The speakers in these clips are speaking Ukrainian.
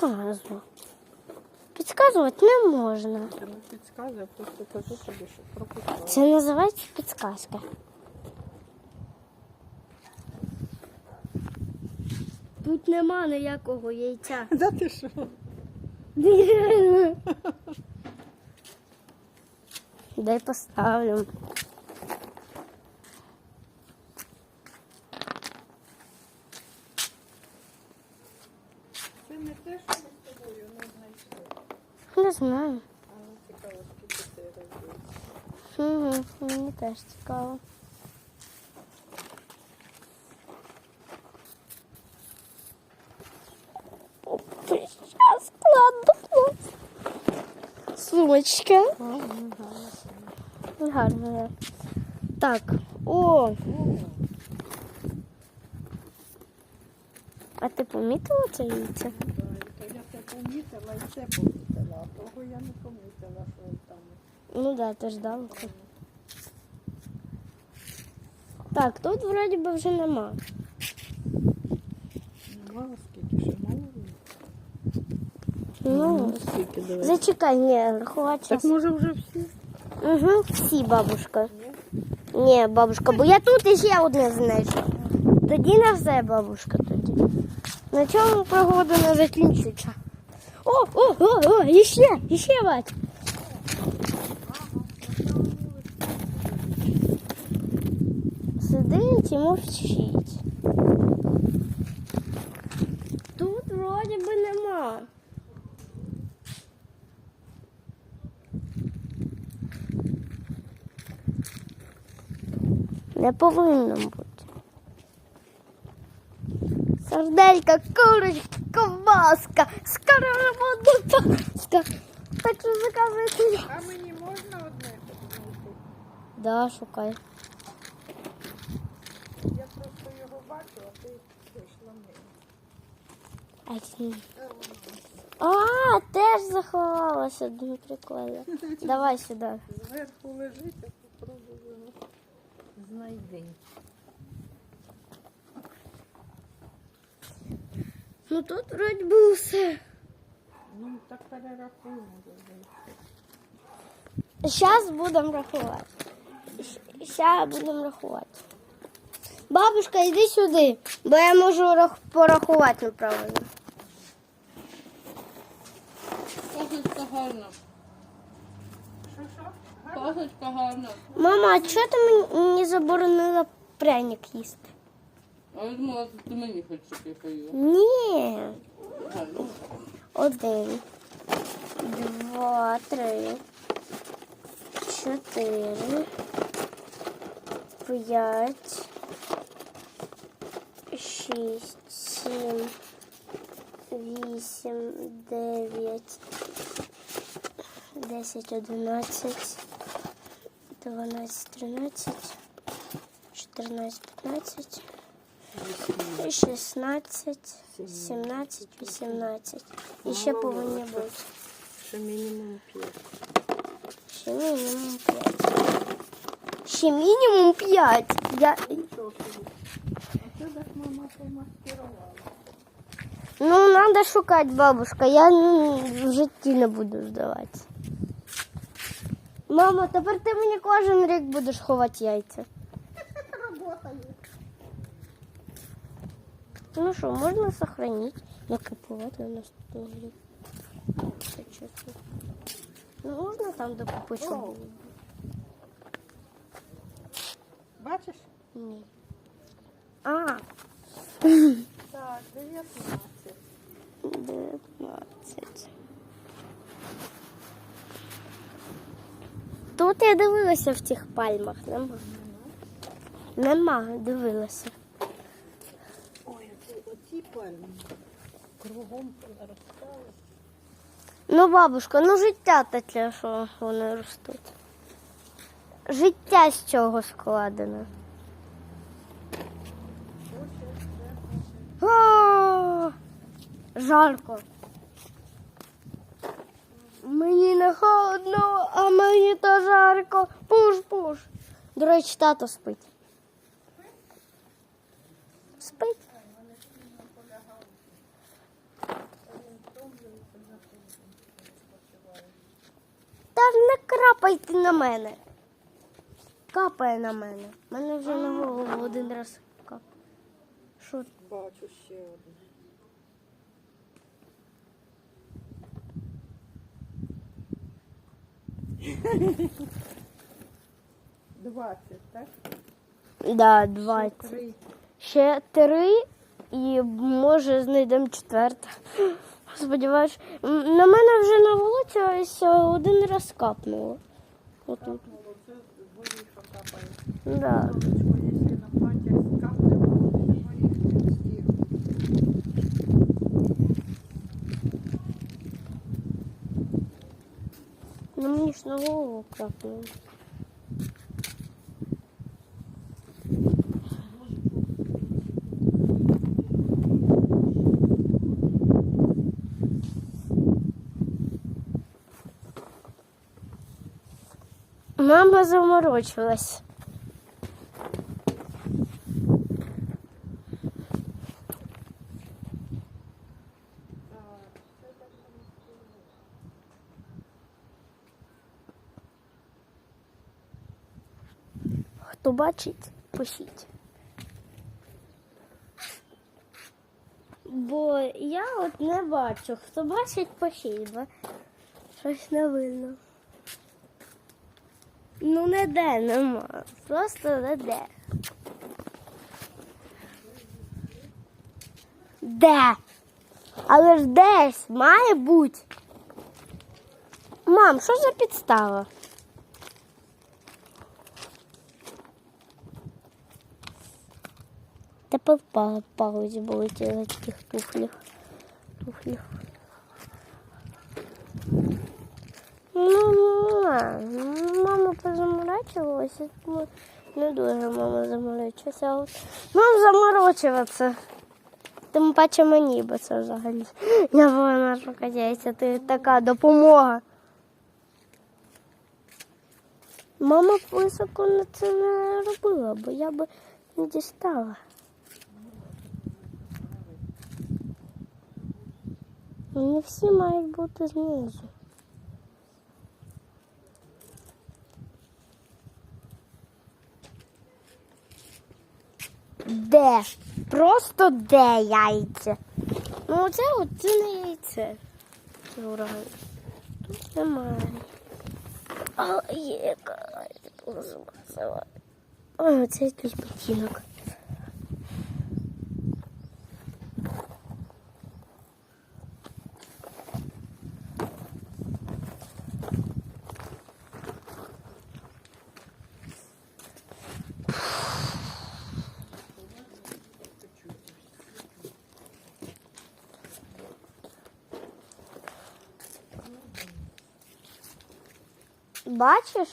підказую. Підказувати не можна. Я не підказую, я просто кажу тобі, що пропускала. Це називається підказка. Тут нема ніякого яйця. Да ти що? Дай поставлю. Не те, що ми з тобою не знайшли. Не знаю. А ну цікаво, скільки це разів. Угу, мені теж цікаво. Кладу. Сумочка. Гарна. Так, о. А ти помітила це яйце? Помітила і це помітила, а того я не помітила, що там. Ну да, ти ждала. це. Так, тут вроді би вже нема. Мало скільки ще мало. Ну, скільки давай. зачекай, ні, рахувати Так час. може вже всі? Угу, всі, бабушка. Ні, бабушка, бо я тут іще одне знайшла. Тоді не все, бабушка, тоді. На чому пригода не закінчується? О, о, о, о, іще, іще, бать. Сидить і мовчить. Тут вроді би нема. Не повинно бути. Сарделька, курочка, ковбаска, скоро паска. Так що заказуйте. А мені можна одне знайти? Да, шукай. Я просто його бачу, а ти прийшла мимо. А, а теж заховалася, дуже прикольно. Давай сюди. Зверху лежить, а попробуй його знайди. Ну тут вроді би все. Ну, так перерахуємо. Зараз будемо рахувати. Зараз будемо рахувати. Бабушка, йди сюди, бо я можу рах- порахувати неправильно. Козочка гарна. Що, що? Козочка гарна. Мама, а чого ти мені заборонила пряник їсти? А я думала, ти мені хочеш, щоб я поїла. Ні. Гарно. Один, два, три, чотири, п'ять, шість, сім, вісім, дев'ять, десять, одинадцять, дванадцять, тринадцять, чотирнадцять, п'ятнадцять. 16, 17, 18. І ще повинні бути. Ще мінімум п'ять. Ще мінімум 5. Ще мінімум 5. Я... Ну, треба шукати, бабушка. Я ну, в житті не буду здавати. Мама, тепер ти мені кожен рік будеш ховати яйця. Робота є. Ну що, можна сохранити, накипувати на наступний рік. Це. Ну, можна там докупити, щоб О. було? Бачиш? Ні. А, Так, 19. 19. Тут я дивилася в цих пальмах. Нема. Нема, дивилася. Пальми. Кругом розстали. Ну, бабушка, ну життя таке, що вони ростуть. Життя з чого складено. Жарко. Мені не холодно, а мені то жарко. Пуш-пуш. До речі, тато спить. Спить. Крапайте на мене. Капає на мене. Мене вже на голову один раз капає. Що? Бачу ще одне. Двадцять, так? Да, 20. Ще три і може знайдемо четверте. Сподіваюсь, на мене вже на вулиці ось один раз капнуло. Отут. Да. Ну мені ж на голову капнуло. Мама заморочилась. Хто бачить, пишіть. Бо я от не бачу. Хто бачить, пишіть, бо щось не видно. Ну не де нема. Просто не де. Де? Але ж десь має бути. Мам, що за підстава? Тепер в паузі були ті на таких туфлях. Туфлях. Ма, мама позаморачувалася, тому не дуже мама заморачувалася. А от Мам заморочуватися. Тим паче мені, бо це взагалі. Я була наша ти така допомога. Мама високо на це не робила, бо я би не дістала. Не всі мають бути знизу. Де? Просто де яйця. Ну оце оце не яйце. Це ураган. Тут немає. А є яка змазала. О, це якийсь ботинок. Бачиш?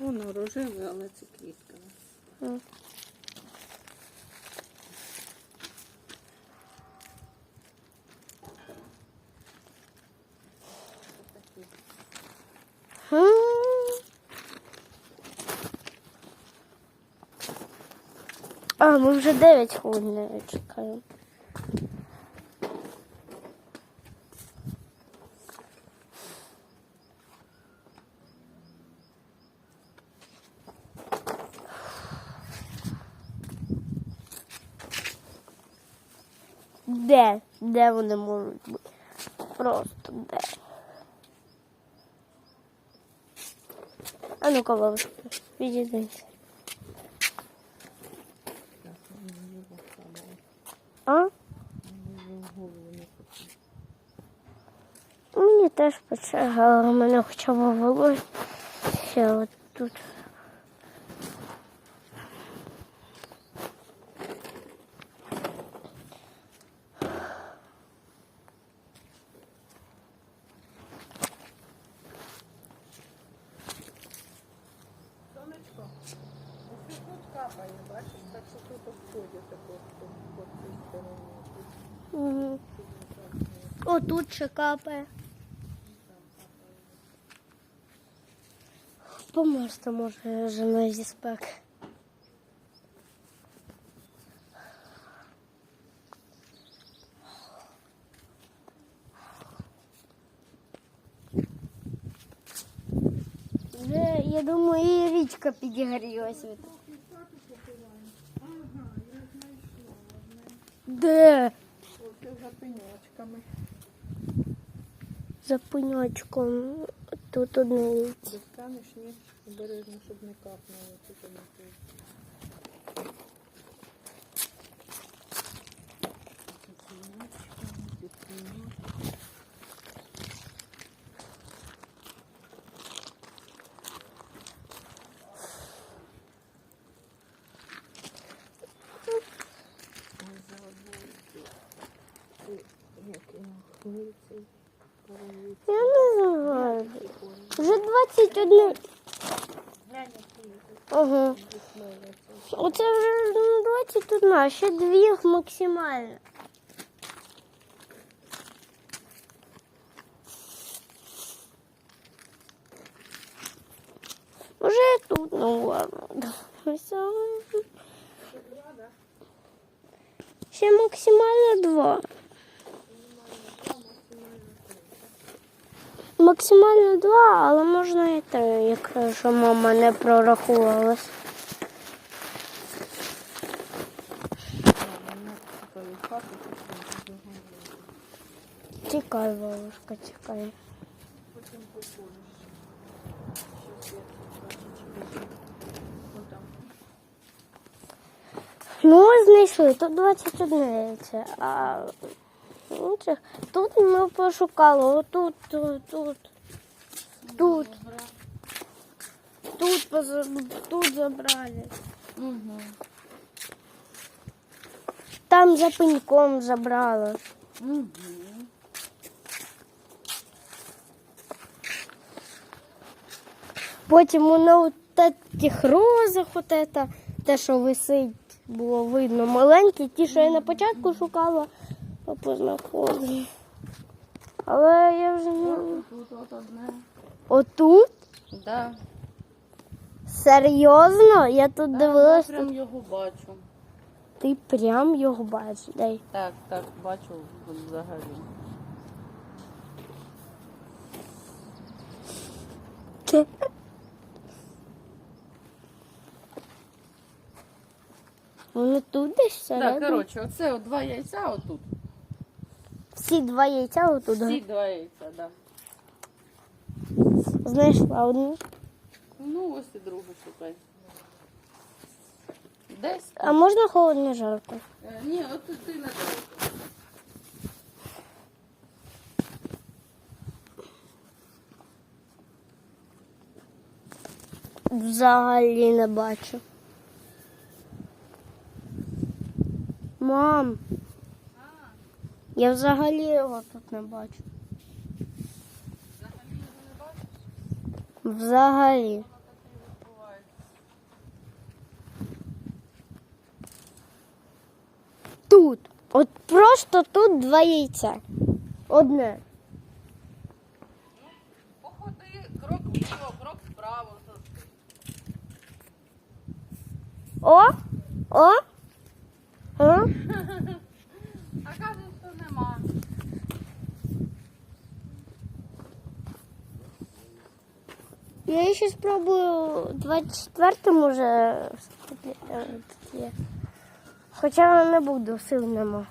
Воно рожеве, але це квітка. А, ми вже 9 хвилин чекаємо. Де? Де вони можуть бути? Просто де? А ну-ка, бабушка, відійдися. А? Мені теж пече, але в мене хоча б волосся ще от тут. Сонечко, ось тут капає, бачиш, так що тут обходять тако по, по цій стороні. Угу. О, тут ще капає. Померзти може жена зі спеки. Вже, я думаю, і річка підігрілася. Ага, я знайшла одне. Де? Оце за пеньочками. За пеньочком. Тут одне. Достанеш, ні, обережно, щоб не капнуло. Тут 21. Ага. Оце вже ну, 21, а ще дві максимально. Уже тут, ну ладно. А, Ще максимально два. Максимально два, але можна і три, якщо мама не прорахувалась. Чекай, бабушка, чекай. Потім. Ну, знайшли, тут 21 яйце, а це- тут ми пошукали, отут, тут, тут, тут, тут, забрали. Угу. Там за пеньком забрали. Угу. Потім воно от тих розах, от это, те, що висить, було видно маленькі, ті, що я на початку шукала, познаходила. Але я вже не. Тут от одне. Отут? Да. Серйозно? Я тут Да, я прям його бачу. Ти прям його бачиш. Дай. Так, так, бачу взагалі. Ти. Воно тут десь Так, коротше, оце от два яйця отут. Всі два яйця отут. Всі два яйця, да. Знайшла одну. Ну, ось і другу шукай. Десь. А можна холодне жарко? Е, Ні, от тут ти не дивишся. Взагалі не бачу. Мам. Я взагалі його тут не бачу. Взагалі. Тут. От просто тут два яйця. Одне. Походи, крок вліво, крок вправо. О! О! А кажуть, що нема. Я ще спробую 24 може. е. Хоча не буду, сил нема.